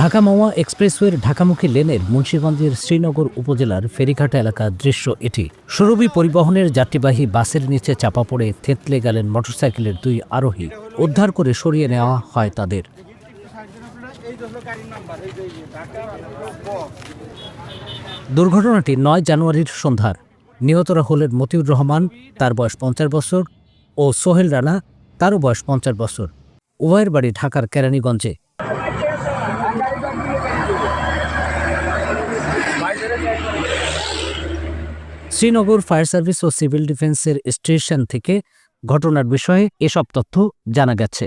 ঢাকা মাওয়া এক্সপ্রেসওয়ের ঢাকামুখী লেনের মুন্সীগঞ্জের শ্রীনগর উপজেলার ফেরিঘাটা এলাকার দৃশ্য এটি। সুরভি পরিবহনের যাত্রীবাহী বাসের নিচে চাপা পড়ে থেঁতলে গেলেন মোটরসাইকেলের দুই আরোহী। উদ্ধার করে সরিয়ে নেওয়া হয় তাদের। দুর্ঘটনাটি নয় জানুয়ারির সন্ধ্যার। নিহতরা হলেন মতিউর রহমান, তার বয়স পঞ্চাশ বছর, ও সোহেল রানা, তারও বয়স পঞ্চাশ বছর। উভয়ের বাড়ি ঢাকার কেরানীগঞ্জে। শ্রীনগর ফায়ার সার্ভিস ও সিভিল ডিফেন্সের স্টেশন থেকে ঘটনার বিষয়ে এসব তথ্য জানা গেছে।